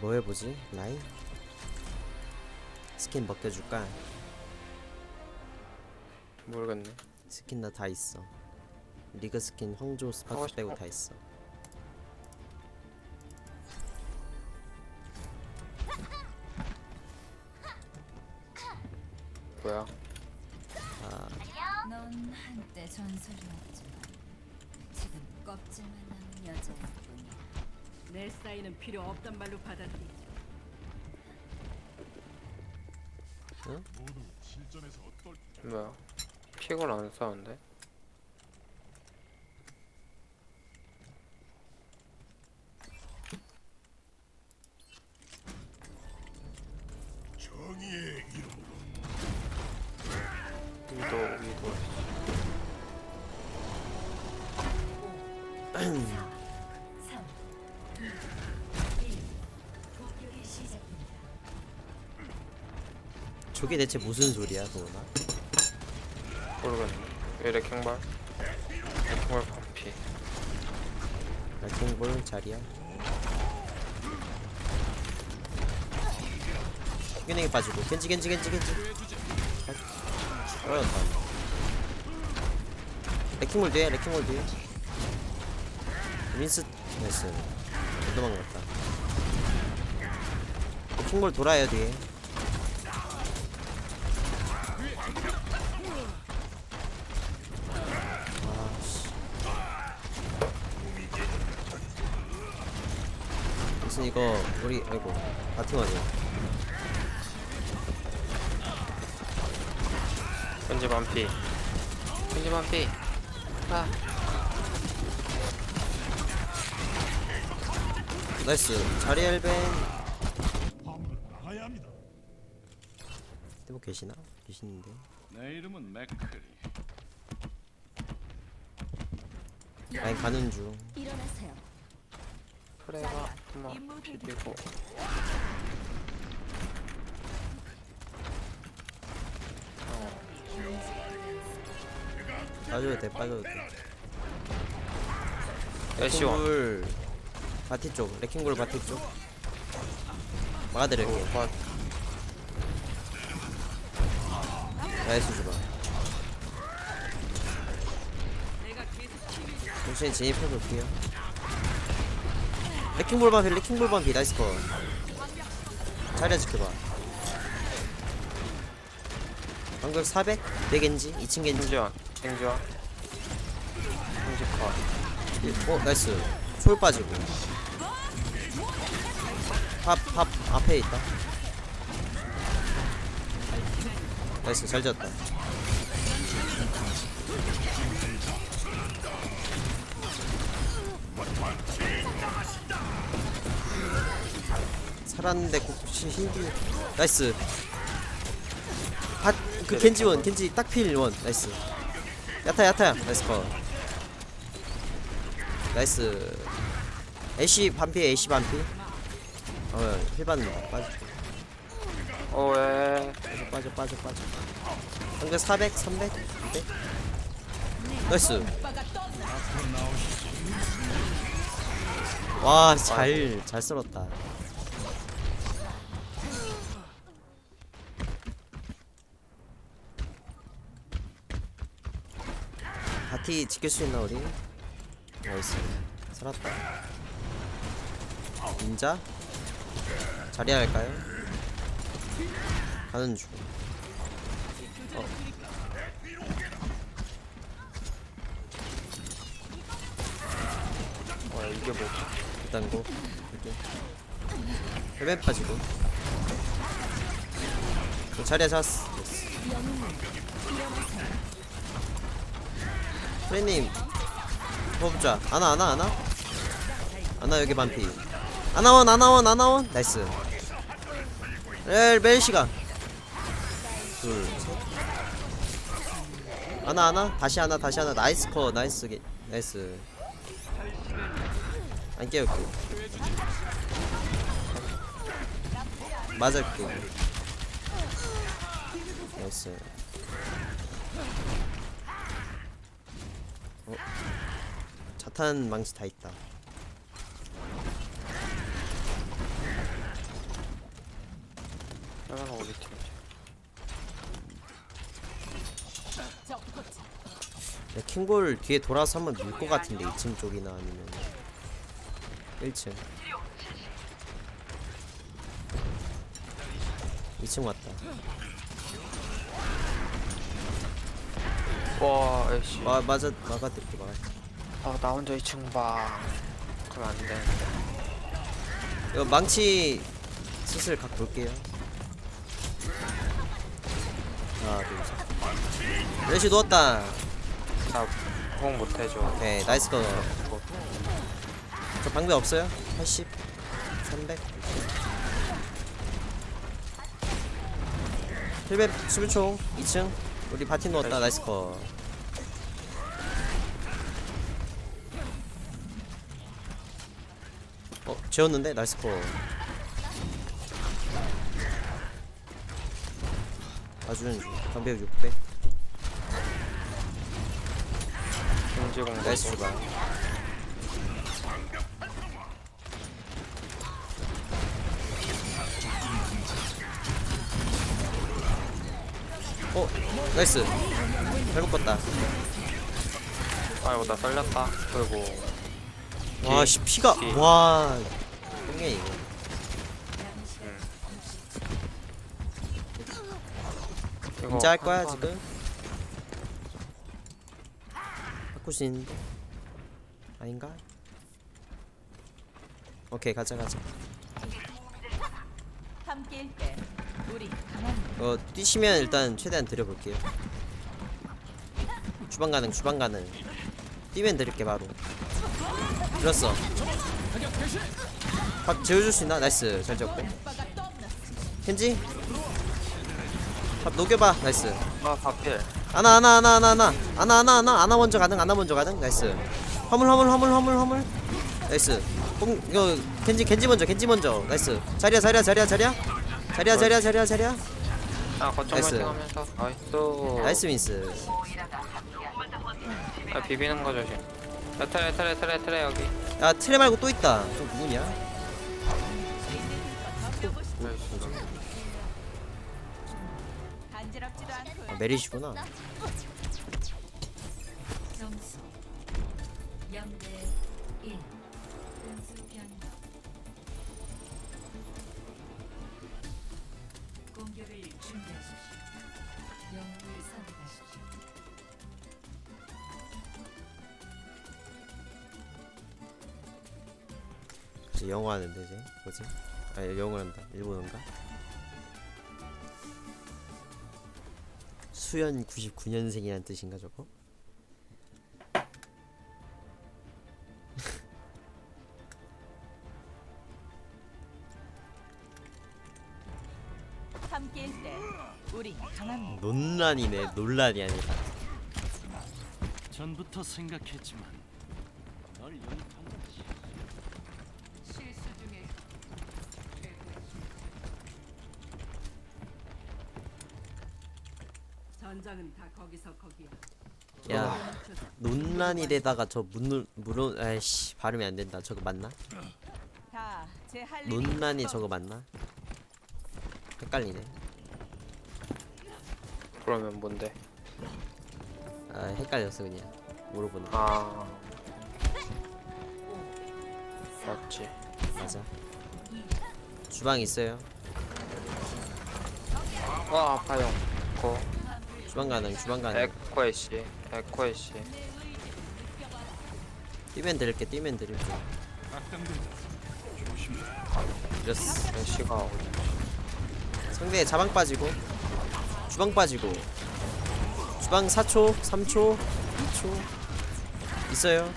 뭐 해보지? 라인? 스킨 벗겨줄까? 모르겠네. 스킨 나 다 있어 리그 스킨 황조 하고 스파크 싶어. 빼고 다 있어 뭐야? 아 넌 한때 전설이었지만 지금 껍질만 남은 여자일 뿐이야. 내 사인은 필요 없단 말로 받아들이죠. 뭐야? 픽을 안 싸운데? 저게 대체 무슨 소리야 도나? 모르겠네. 왜 레킹발? 레킹발 반피. 라킹볼 자리야 튕겨내기 빠지고 겐지 겐지 겐지 겐지 떨어졌다 레킹볼 뒤에 레킹볼 뒤에 윈스 나이스 도망갔다 레킹볼 돌아요 뒤에 아씨 무슨 이거 우리 아이고 바팅원이야 현지 반피. 현지 반피. 아. 나이스 자리 엘벤 합니다. 뭐 계시나? 계시는데 내 이름은 맥크리. 라인 가는 중 일어나세요. 프레가 한번 비비고. 빠져도 돼 빠져도 돼. 애쉬원. 레킹볼 바티 쪽 레킹볼 바티 쪽. 막아드릴게 와, 나이스 주바 정신이 진입해볼게요 레킹볼 반피 레킹볼 반피 나이스 컷 자리야 지켜봐 방금 400? 100겐지? 2층 겐지 현지원. 현지원. 현지 컷. 어 나이스 초월 빠지고 팝 팝 앞에 있다 나이스 잘 지었다 살았는데 혹시 힘들 나이스. 핫그 겐지 원 겐지 딱필원. 나이스. 야타 야타야 나이스 컷. 나이스. 애쉬 반피 애쉬 반피. 어 힐 받는다 빠져 어, 왜? 빠져 빠져 빠져 한글 400 300 200 나이스. 와잘잘 썰었다 바티 지킬 수 있나 우리? 나이스 살았다 인자? 자리야 할까요? 가는 중 와, 이게 뭐? 일단 고 이렇게 헬멧 빠지고 그 자리야 잡았어 프레님 뽑자. 아나 아나 아나? 아나 여기 반피. 아나원 아나원 아나원? 나이스. 렐 멜시가 둘셋. 아나 아나? 다시 하나 다시 하나. 나이스 컷 나이스 게, 나이스. 안 깨울게. 맞을게. 나이스 어? 자탄 망치 다 있다. 빨간 어디 팀? 야, 네, 킹골 뒤에 돌아서 한번 밀 것 같은데 2층 쪽이나 아니면 1층 2층 왔다 와, 애쉬. 마, 맞아 막아드릴게 막아 아, 나 혼자 2층 봐. 그러면 안 되는데. 이거 망치 슬슬 각 볼게요 하나 둘셋 레시 누웠다 나 호응 못 해줘. 오케이 나이스 거. 저 방배 없어요? 80 300 힐백 11초 2층 우리 바티 넣었다 나이스 거 어, 재웠는데? 나이스 거 봐주는 중 방배 600 김지공 나이스 주방 어 나이스 잘 묶었다 아이고, 나 살렸다. 그리고. 와 씨 피가 뒤. 와 똥해 이거. 이거 진짜 할 거야 한 번- 지금? 바꾸신 아닌가? 오케이 가자 가자. 함께일 때 우리 강한 어 뛰시면 일단 최대한 드려볼게요. 주방 가능 주방 가능. 뛰면 드릴게 바로. 들었어 밥 재워줄 수 있나? 나이스. 잘 지었고. 켄지? 밥 녹여봐. 나이스. 아, 바필. 아나 아나 아나 아나 아나. 아나 아나 아나. 아나 먼저 가능 아나 먼저 가능 나이스. 화물 화물 화물 화물 화물. 나이스. 뽕 이거 겐지 겐지 먼저 겐지 먼저. 나이스. 자리야 자리야 자리야 자리야. 자리야 자리야 자리야 자리야. 아, 거점 나이스. 하면서. 나이스. 나이스 민스. 아, 비비는 거 조심. 야, 트레, 트레, 트레, 트레, 여기. 야 트레 말고 또 있다. 저 누구냐 나이스. 간지럽지도 않고 아 메리시구나. 점수 0대 1 분수 변경 공격을 준비하십시오 영웅을 선택하십시오 이제 영어 하는데 이제. 뭐지 아 영어 한다. 일본어인가? 수연 99년생이란 뜻인가 저거? 함께일 때 우리 강한 논란이네 논란이 아니라. 전부터 생각했지만 널. 실 전장은 다 거기서 거기야. 야 논란이래다가 저 문론 물론 아이씨 발음이 안 된다 저거 맞나 다제할 논란이 저거 맞나 헷갈리네 그러면 뭔데? 아 헷갈렸어 그냥 물어보는 거 아. 맞지. 맞아 주방 있어요 와, 아파요. 고. 주방 가능 주방 가능. 에코 애쉬. 에코 애쉬. 뛰면 드릴게 뛰면 드릴게. 이랬어. 애쉬가 어디? 상대 자방 빠지고 주방 빠지고. 주방 4초 3초 2초. 있어요.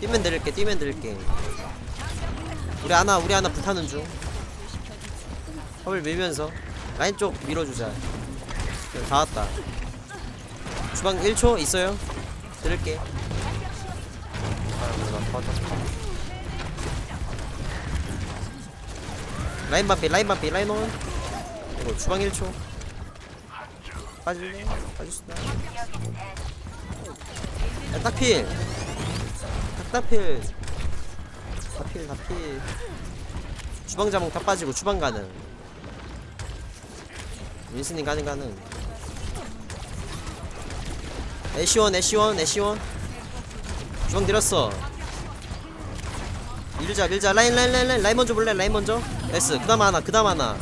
뛰면 드릴게 뛰면 드릴게. 우리 하나 우리 하나 불타는 중. 허을 밀면서 라인 쪽 밀어주자 다 왔다. 주방 1초 있어요? 터졌다. 라인 반피 라인 반피 라인 온. 이거 주방 1초. 빠질래? 빠질 수 있나? 야 딱필. 딱딱필. 다필 다필. 주방 자몽 다 빠지고 주방 가능. 윈스님 가능 가능 애쉬원 애쉬원 애쉬원. 주방 들었어. 밀자 밀자. 라인 라인 라인 라인. 라인 먼저 볼래? 라인 먼저? S 그 다음 하나 그 다음 하나.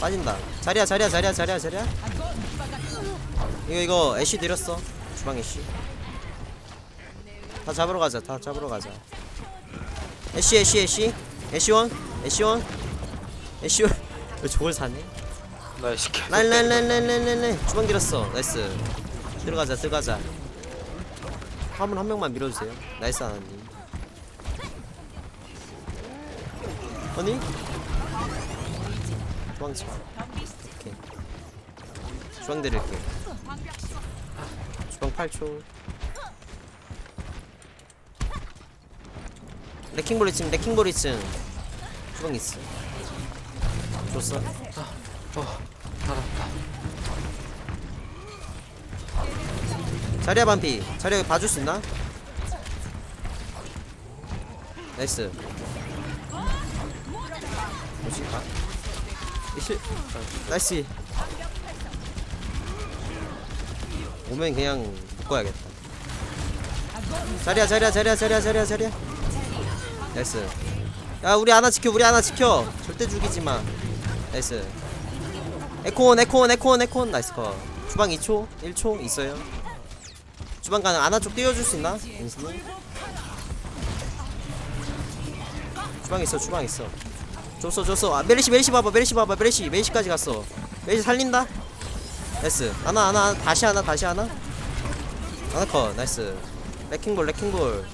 빠진다. 자리야 자리야 자리야 자리야 자리야. 이거 이거 애쉬 들였어. 주방 애쉬. 다 잡으러 가자 다 잡으러 가자. 애쉬 애쉬 애쉬. 애쉬원 애쉬원. 애쉬원. 왜 저걸 사네? 나 시켜. 라인 라인 라인 라인 라인 라인 라인. 주방 길었어. 나이스 들어가자 들어가자. 화물 한 명만 밀어주세요. 나이스 하나님. 아니? 쳐 오케이. 주방 드릴게 주방 8초. 레킹볼 2층 레킹볼 2층. 주방 있어. 줬어? 받았 자리야 반피. 자리야 봐줄 수 있나? 나이스. 뭐지? 아. 이실 나이스. 오면 그냥 묶어야겠다. 자리야 자리야 자리야 자리야 자리야 자리야. 나이스. 야 우리 하나 지켜 우리 하나 지켜. 절대 죽이지마. 나이스. 에코원 에코원 에코원 에코원 나이스 컷. 주방 2초 1초 있어요 주방 가는 아나 쪽 띄워줄 수 있나? 인스님 주방 있어 주방 있어. 줬어 줬어. 아 메리시 메리시 봐봐 메리시 봐봐 메리시. 메리시까지 갔어. 메리시 살린다. 나이스. 하나 하나 다시 하나 다시 하나. 하나 컷. 나이스. 레킹볼 레킹볼.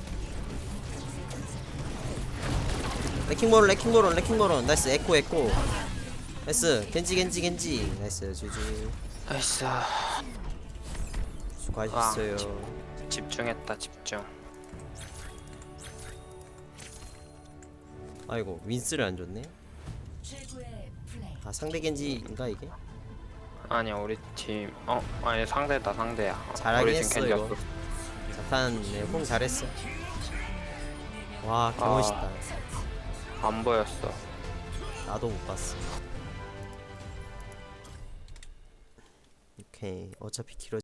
레킹볼 레킹볼 레킹볼. 나이스. 에코 에코. 나이스. 겐지 겐지 겐지. 나이스. 주주 나이스. 수고하셨어요 집중했다 집중. 아이고 윈스를 안 줬네. 아 상대 겐지인가 이게? 아니야 우리 팀. 어 아니 상대다 상대야. 어, 잘하긴 우리 팀 했어, 이거. 없어. 자탄 네, 홍 잘했어 와 개멋있다 안 보였어. 나도 못 봤어 오케이 어차피 길어